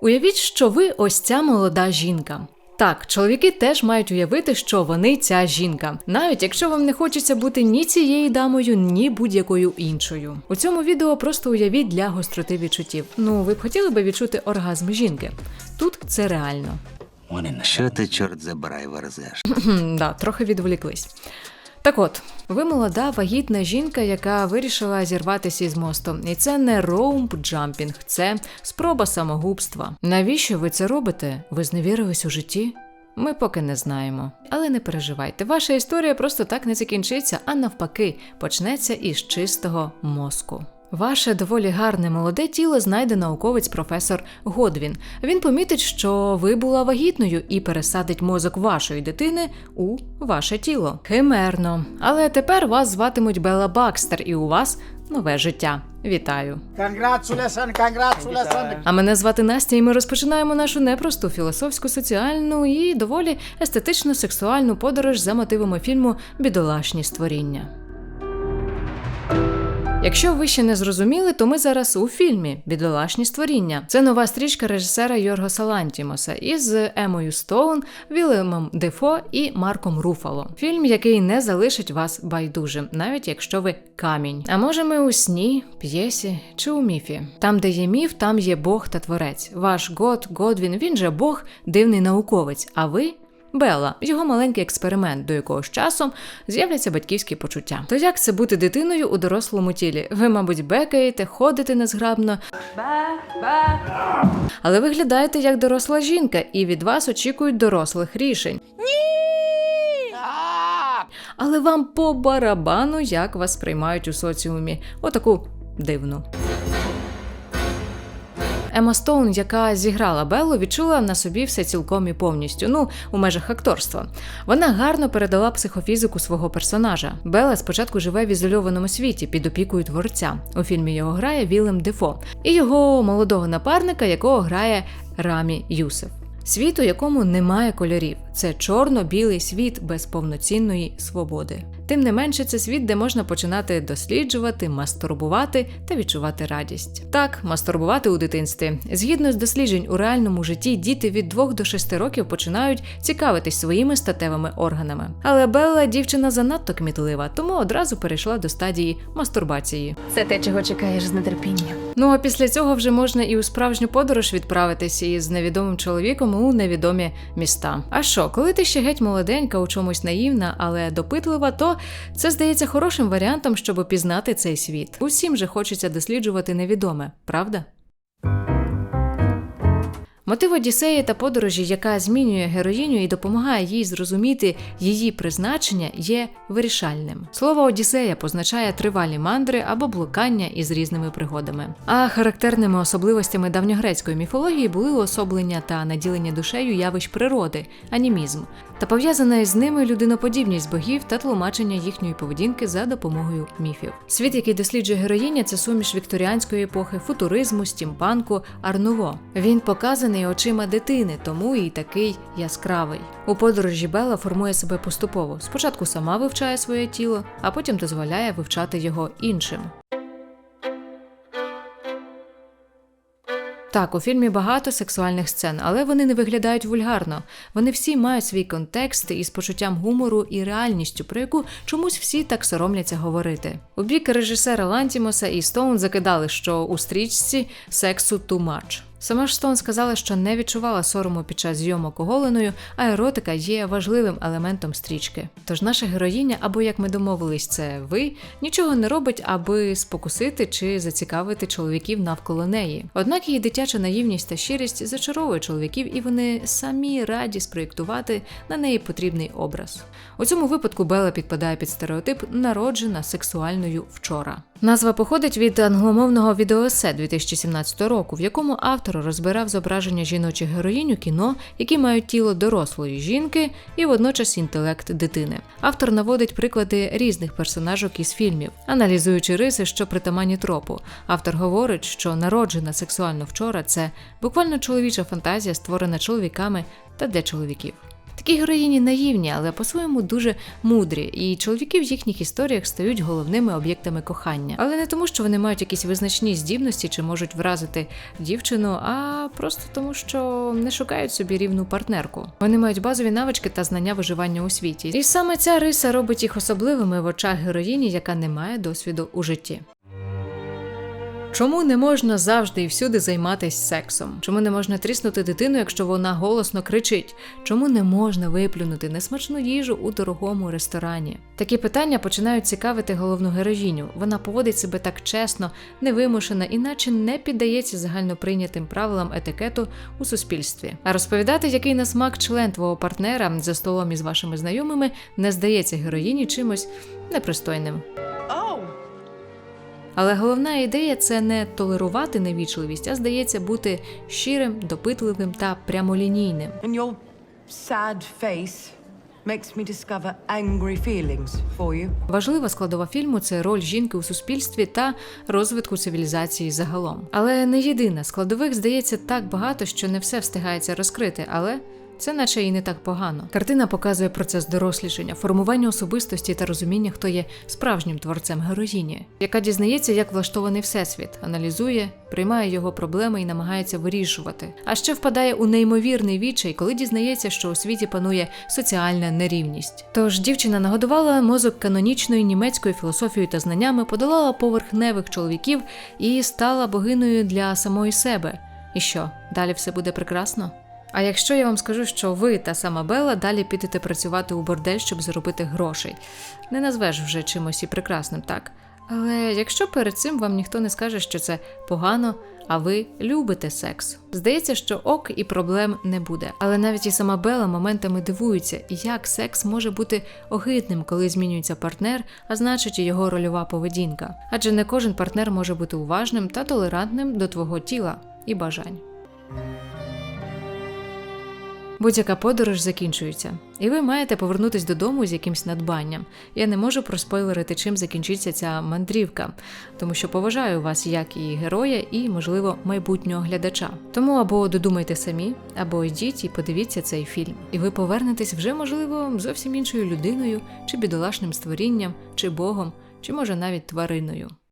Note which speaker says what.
Speaker 1: Уявіть, що ви ось ця молода жінка. Так, чоловіки теж мають уявити, що вони ця жінка, навіть якщо вам не хочеться бути ні цією дамою, ні будь-якою іншою. У цьому відео просто уявіть для гостроти відчуттів. Ну, ви б хотіли би відчути оргазм жінки? Тут це реально.
Speaker 2: Що ти, чорт забирай, верзеш?
Speaker 1: Да, трохи відволіклись. Так от, ви молода вагітна жінка, яка вирішила зірватися із мосту. І це не роумп джампінг, це спроба самогубства. Навіщо ви це робите? Ви зневірились у житті? Ми поки не знаємо. Але не переживайте, ваша історія просто так не закінчиться, а навпаки, почнеться із чистого мозку. Ваше доволі гарне молоде тіло знайде науковець професор Годвін. Він помітить, що ви була вагітною і пересадить мозок вашої дитини у ваше тіло. Химерно. Але тепер вас зватимуть Белла Бакстер, і у вас нове життя. Вітаю!
Speaker 3: Congratulations, congratulations.
Speaker 1: А мене звати Настя, і ми розпочинаємо нашу непросту філософську, соціальну і доволі естетично сексуальну подорож за мотивами фільму Бідолашні створіння. Якщо ви ще не зрозуміли, то ми зараз у фільмі Бідолашні створіння. Це нова стрічка режисера Йоргоса Лантімоса із Емою Стоун, Вільямом Дефо і Марком Руфало. Фільм, який не залишить вас байдужим, навіть якщо ви камінь. А може, ми у сні, п'єсі чи у міфі. Там, де є міф, там є Бог та творець. Ваш Год, Годвін, він же Бог, дивний науковець. А ви Белла, його маленький експеримент, до якого з часом з'являться батьківські почуття. То як це бути дитиною у дорослому тілі? Ви, мабуть, бекаєте, ходите незграбно, але виглядаєте як доросла жінка, і від вас очікують дорослих рішень. Ні! Але вам по барабану, як вас сприймають у соціумі. Отаку дивну. Ема Стоун, яка зіграла Беллу, відчула на собі все цілком і повністю, ну у межах акторства. Вона гарно передала психофізику свого персонажа. Белла спочатку живе в ізольованому світі під опікою творця. У фільмі його грає Вілем Дефо і його молодого напарника, якого грає Рамі Юсеф. Світ, у якому немає кольорів, це чорно-білий світ без повноцінної свободи. Тим не менше, це світ, де можна починати досліджувати, мастурбувати та відчувати радість. Так, мастурбувати у дитинстві. Згідно з досліджень у реальному житті, діти від 2 до 6 років починають цікавитись своїми статевими органами. Але Белла дівчина занадто кмітлива, тому одразу перейшла до стадії мастурбації.
Speaker 4: Це те, чого чекаєш з нетерпінням.
Speaker 1: Ну а після цього вже можна і у справжню подорож відправитися із невідомим чоловіком у невідомі міста. А що, коли ти ще геть молоденька, у чомусь наївна, але допитлива, то це здається хорошим варіантом, щоб опізнати цей світ. Усім же хочеться досліджувати невідоме, правда? Мотив Одіссеї та подорожі, яка змінює героїню і допомагає їй зрозуміти її призначення, є вирішальним. Слово Одіссея позначає тривалі мандри або блукання із різними пригодами. А характерними особливостями давньогрецької міфології були уособлення та наділення душею явищ природи, анімізм, та пов'язана із ними людиноподібність богів та тлумачення їхньої поведінки за допомогою міфів. Світ, який досліджує героїня, це суміш вікторіанської епохи, футуризму, стімпанку, арнуво. Він показаний очима дитини, тому і такий яскравий. У подорожі Белла формує себе поступово. Спочатку сама вивчає своє тіло, а потім дозволяє вивчати його іншим. Так, у фільмі багато сексуальних сцен, але вони не виглядають вульгарно. Вони всі мають свій контекст із почуттям гумору і реальністю, про яку чомусь всі так соромляться говорити. У бік режисера Лантімоса і Стоун закидали, що у стрічці сексу too much. Сама ж Стоун сказала, що не відчувала сорому під час зйомок оголеною, а еротика є важливим елементом стрічки. Тож наша героїня, або як ми домовились, це ви, нічого не робить, аби спокусити чи зацікавити чоловіків навколо неї. Однак її дитяча наївність та щирість зачаровує чоловіків, і вони самі раді спроєктувати на неї потрібний образ. У цьому випадку Бела підпадає під стереотип народжена сексуальною вчора. Назва походить від англомовного відеоесе 2017 року, в якому автор розбирав зображення жіночих героїнь у кіно, які мають тіло дорослої жінки і водночас інтелект дитини. Автор наводить приклади різних персонажок із фільмів, аналізуючи риси, що притаманні тропу. Автор говорить, що народжена сексуально вчора це буквально чоловіча фантазія, створена чоловіками та для чоловіків. Такі героїні наївні, але по-своєму дуже мудрі, і чоловіки в їхніх історіях стають головними об'єктами кохання. Але не тому, що вони мають якісь визначні здібності чи можуть вразити дівчину, а просто тому, що не шукають собі рівну партнерку. Вони мають базові навички та знання виживання у світі. І саме ця риса робить їх особливими в очах героїні, яка не має досвіду у житті. Чому не можна завжди і всюди займатися сексом? Чому не можна тріснути дитину, якщо вона голосно кричить? Чому не можна виплюнути несмачну їжу у дорогому ресторані? Такі питання починають цікавити головну героїню. Вона поводить себе так чесно, невимушено, іначе не піддається загальноприйнятим правилам етикету у суспільстві. А розповідати, який на смак член твого партнера за столом із вашими знайомими, не здається героїні чимось непристойним. Але головна ідея це не толерувати невічливість, а здається бути щирим, допитливим та прямолінійним.
Speaker 5: And your sad face makes me discover angry feelings for you.
Speaker 1: Важлива складова фільму це роль жінки у суспільстві та розвитку цивілізації загалом. Але не єдина складових здається так багато, що не все встигається розкрити, але. Це наче і не так погано. Картина показує процес дорослішання, формування особистості та розуміння, хто є справжнім творцем героїні, яка дізнається, як влаштований всесвіт, аналізує, приймає його проблеми і намагається вирішувати. А ще впадає у неймовірний відчай, коли дізнається, що у світі панує соціальна нерівність. Тож дівчина нагодувала мозок канонічною німецькою філософією та знаннями, подолала поверхневих чоловіків і стала богиною для самої себе. І що, далі все буде прекрасно? А якщо я вам скажу, що ви та сама Белла далі підете працювати у бордель, щоб заробити грошей, не назвеш вже чимось і прекрасним, так? Але якщо перед цим вам ніхто не скаже, що це погано, а ви любите секс, здається, що ок і проблем не буде. Але навіть і сама Белла моментами дивується, як секс може бути огидним, коли змінюється партнер, а значить і його рольова поведінка. Адже не кожен партнер може бути уважним та толерантним до твого тіла і бажань. Будь-яка подорож закінчується, і ви маєте повернутись додому з якимсь надбанням. Я не можу проспойлерити, чим закінчиться ця мандрівка, тому що поважаю вас як і героя, і, можливо, майбутнього глядача. Тому або додумайте самі, або йдіть і подивіться цей фільм. І ви повернетесь вже, можливо, зовсім іншою людиною, чи бідолашним створінням, чи богом, чи може навіть твариною.